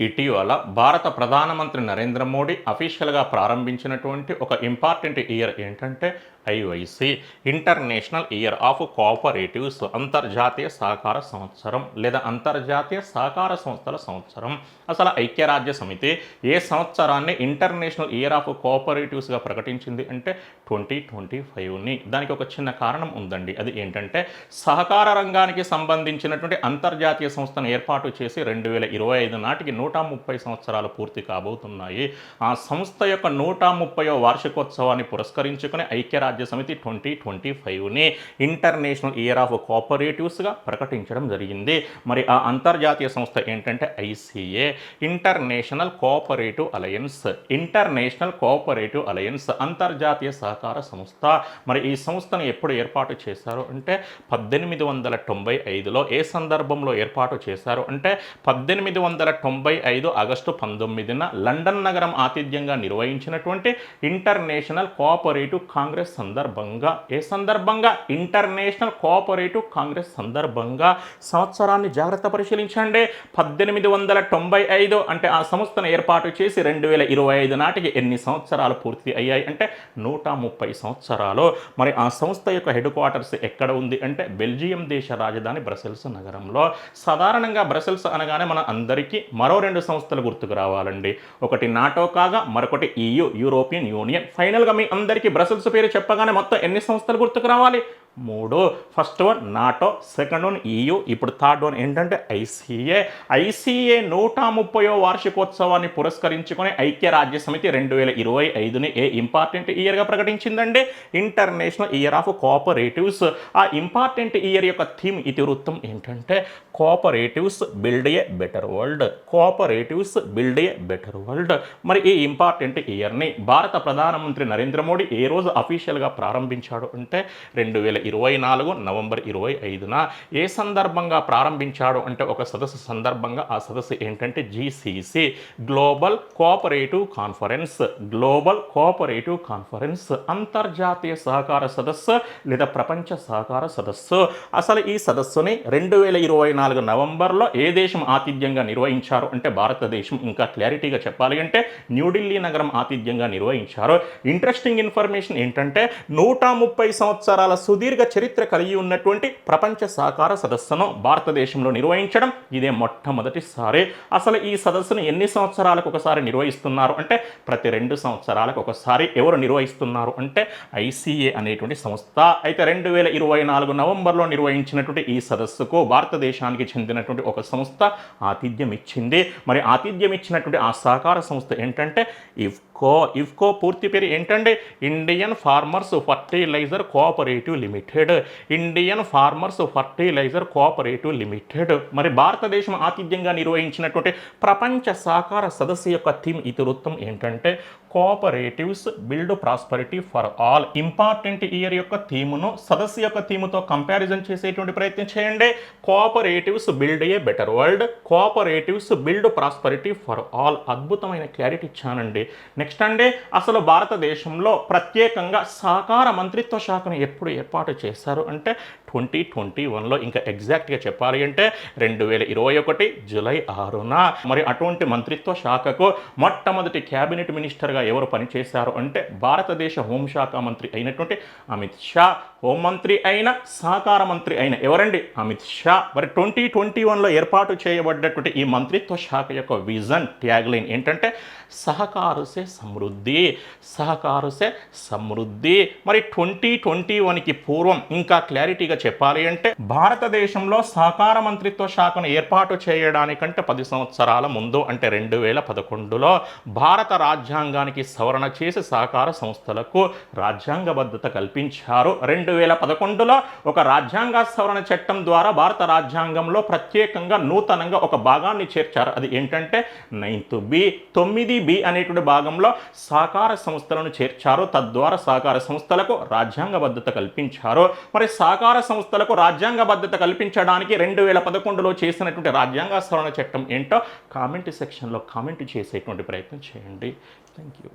ఇటీవల భారత ప్రధానమంత్రి నరేంద్ర మోడీ అఫీషియల్గా ప్రారంభించినటువంటి ఒక ఇంపార్టెంట్ ఇయర్ ఏంటంటే IYC international year of cooperatives అంతర్జాతీయ సహకార సంవత్సరం లేదా అంతర్జాతీయ సహకార సంస్థల సంవత్సరం. అసలు ఐక్యరాజ్య సమితి ఏ సంవత్సరాన్ని ఇంటర్నేషనల్ ఇయర్ ఆఫ్ కోఆపరేటివ్స్గా ప్రకటించింది అంటే ట్వంటీ ట్వంటీ ఫైవ్ని. దానికి ఒక చిన్న కారణం ఉందండి. అది ఏంటంటే సహకార రంగానికి సంబంధించినటువంటి అంతర్జాతీయ సంస్థను ఏర్పాటు చేసి రెండు వేల ఇరవై ఐదు నాటికి నూట ముప్పై సంవత్సరాలు పూర్తి కాబోతున్నాయి. ఆ సంస్థ యొక్క నూట ముప్పయో వార్షికోత్సవాన్ని పురస్కరించుకుని ఐక్యరాజ్య సమితి ట్వంటీ ట్వంటీ ఫైవ్ని ఇంటర్నేషనల్ ఇయర్ ఆఫ్ కోఆపరేటివ్స్గా ప్రకటించడం జరిగింది. మరి ఆ అంతర్జాతీయ సంస్థ ఏంటంటే ICA international cooperative alliance. International cooperative alliance అంతర్జాతీయ సహకార సంస్థ. మరి ఈ సంస్థను ఎప్పుడు ఏర్పాటు చేశారు అంటే పద్దెనిమిది వందల తొంభై ఐదులో ఏ సందర్భంలో ఏర్పాటు చేశారు అంటే పద్దెనిమిది వందల తొంభై ఐదు ఆగస్టు పంతొమ్మిదిన లండన్ నగరం ఆతిథ్యంగా నిర్వహించినటువంటి ఇంటర్నేషనల్ కోఆపరేటివ్ కాంగ్రెస్ సందర్భంగా ఏ సందర్భంగా? ఇంటర్నేషనల్ కోఆపరేటివ్ కాంగ్రెస్ సందర్భంగా. సంవత్సరాన్ని జాగ్రత్త పరిశీలించండి. పద్దెనిమిది వందల తొంభై ఐదు అంటే ఆ సంస్థను ఏర్పాటు చేసి రెండు వేల ఇరవై ఐదు నాటికి ఎన్ని సంవత్సరాలు పూర్తి అయ్యాయి అంటే నూట ముప్పై సంవత్సరాలు. మరి ఆ సంస్థ యొక్క హెడ్ క్వార్టర్స్ ఎక్కడ ఉంది అంటే బెల్జియం దేశ రాజధాని బ్రసెల్స్ నగరంలో. సాధారణంగా బ్రసెల్స్ అనగానే మన అందరికీ మరో రెండు సంస్థలు గుర్తుకు రావాలండి. ఒకటి నాటో కాగా మరొకటి ఈయు యూరోపియన్ యూనియన్ ఫైనల్గా మీ అందరికీ బ్రసెల్స్ పేరు చెప్పగానే మొత్తం ఎన్ని సంస్థలు గుర్తుకు రావాలి? మూడు. First one NATO second one EU ఇప్పుడు థర్డ్ వన్ ఏంటంటే ఐసీఏ ఐసీఏ నూట ముప్పయో వార్షికోత్సవాన్ని పురస్కరించుకొని ఐక్యరాజ్య సమితి రెండు వేల ఇరవై ఐదుని ఏ ఇంపార్టెంట్ ఇయర్గా ప్రకటించిందండి? ఇంటర్నేషనల్ ఇయర్ ఆఫ్ కోఆపరేటివ్స్ ఆ ఇంపార్టెంట్ ఇయర్ యొక్క థీమ్ ఇతివృత్తం ఏంటంటే cooperatives build a better world cooperatives build a better world మరి ఈ ఇంపార్టెంట్ ఇయర్ని భారత ప్రధానమంత్రి నరేంద్ర మోడీ ఏ రోజు అఫీషియల్గా ప్రారంభించాడు అంటే రెండు వేల ఇరవై నాలుగు నవంబర్ ఇరవై ఐదున ఏ సందర్భంగా ప్రారంభించాడు అంటే ఒక సదస్సు సందర్భంగా ఆ సదస్సు ఏంటంటే GCC global cooperative conference global cooperative conference అంతర్జాతీయ సహకార సదస్సు లేదా ప్రపంచ సహకార సదస్సు. అసలు ఈ సదస్సుని రెండు వేల ఇరవై నాలుగు నవంబర్లో ఏ దేశం ఆతిథ్యంగా నిర్వహించారు అంటే భారతదేశం. ఇంకా క్లారిటీగా చెప్పాలి అంటే న్యూఢిల్లీ నగరం ఆతిథ్యంగా నిర్వహించారు. ఇంట్రెస్టింగ్ ఇన్ఫర్మేషన్ ఏంటంటే నూట ముప్పై సంవత్సరాల సుదీర్ఘ చరిత్ర కలిగి ఉన్నటువంటి ప్రపంచ సహకార సదస్సును భారతదేశంలో నిర్వహించడం ఇదే మొట్టమొదటిసారి. అసలు ఈ సదస్సును ఎన్ని సంవత్సరాలకు ఒకసారి నిర్వహిస్తున్నారు అంటే ప్రతి రెండు సంవత్సరాలకు ఒకసారి ఎవరు నిర్వహిస్తున్నారు అంటే ఐసీఏ అనేటువంటి సంస్థ. అయితే రెండు వేల ఇరవై నాలుగు నవంబర్లో నిర్వహించినటువంటి ఈ సదస్సుకు భారతదేశానికి చెందినటువంటి ఒక సంస్థ ఆతిథ్యం ఇచ్చింది. మరి ఆతిథ్యం ఇచ్చినటువంటి ఆ సహకార సంస్థ ఏంటంటే ఇఫ్కో. ఇఫ్కో పూర్తి పేరు ఏంటంటే Indian farmers fertiliser cooperative limited. Indian farmers fertiliser cooperative limited మరి భారతదేశం ఆతిథ్యంగా నిర్వహించినటువంటి ప్రపంచ సహకార సదస్సు యొక్క థీమ్ ఇతివృత్తం ఏంటంటే cooperatives build prosperity for all important year యొక్క థీమును సదస్సు యొక్క థీముతో కంపారిజన్ చేసేటువంటి ప్రయత్నం చేయండి. Cooperatives build a better world cooperatives build prosperity for all అద్భుతమైన క్లారిటీ ఇచ్చానండి. నెక్స్ట్ అండి అసలు భారతదేశంలో ప్రత్యేకంగా సహకార మంత్రిత్వ శాఖను ఎప్పుడు ఏర్పాటు చేశారు? అంటే ట్వంటీ ట్వంటీ వన్లో ఇంకా ఎగ్జాక్ట్గా చెప్పాలి అంటే రెండు వేల ఇరవై ఒకటి జూలై ఆరున. మరి అటువంటి మంత్రిత్వ శాఖకు మొట్టమొదటి క్యాబినెట్ మినిస్టర్గా ఎవరు పనిచేశారు అంటే భారతదేశ హోంశాఖ మంత్రి అయినటువంటి అమిత్ షా. హోంమంత్రి అయిన సహకార మంత్రి అయిన ఎవరండి? అమిత్ షా. మరి ట్వంటీ ట్వంటీ వన్లో ఏర్పాటు చేయబడ్డటువంటి ఈ మంత్రిత్వ శాఖ యొక్క విజన్ ట్యాగ్లైన్ ఏంటంటే సహకారుసే సమృద్ధి సహకారుసే సమృద్ధి. మరి ట్వంటీ ట్వంటీ వన్కి పూర్వం ఇంకా క్లారిటీగా చెప్పాలి అంటే భారతదేశంలో సహకార మంత్రిత్వ శాఖను ఏర్పాటు చేయడానికంటే పది సంవత్సరాల ముందు అంటే రెండు వేల పదకొండులో భారత రాజ్యాంగానికి సవరణ చేసి సహకార సంస్థలకు రాజ్యాంగబద్ధత కల్పించారు. రెండు రెండు వేల పదకొండులో ఒక రాజ్యాంగ సవరణ చట్టం ద్వారా భారత రాజ్యాంగంలో ప్రత్యేకంగా నూతనంగా ఒక భాగాన్ని చేర్చారు. అది ఏంటంటే నైన్త్ బి తొమ్మిది బి అనేటువంటి భాగంలో సహకార సంస్థలను చేర్చారు. తద్వారా సహకార సంస్థలకు రాజ్యాంగబద్ధత కల్పించారు. మరి సహకార సంస్థలకు రాజ్యాంగబద్ధత కల్పించడానికి రెండు వేల పదకొండులో చేసినటువంటి రాజ్యాంగ సవరణ చట్టం ఏంటో కామెంట్ సెక్షన్లో కామెంట్ చేసేటువంటి ప్రయత్నం చేయండి. Thank you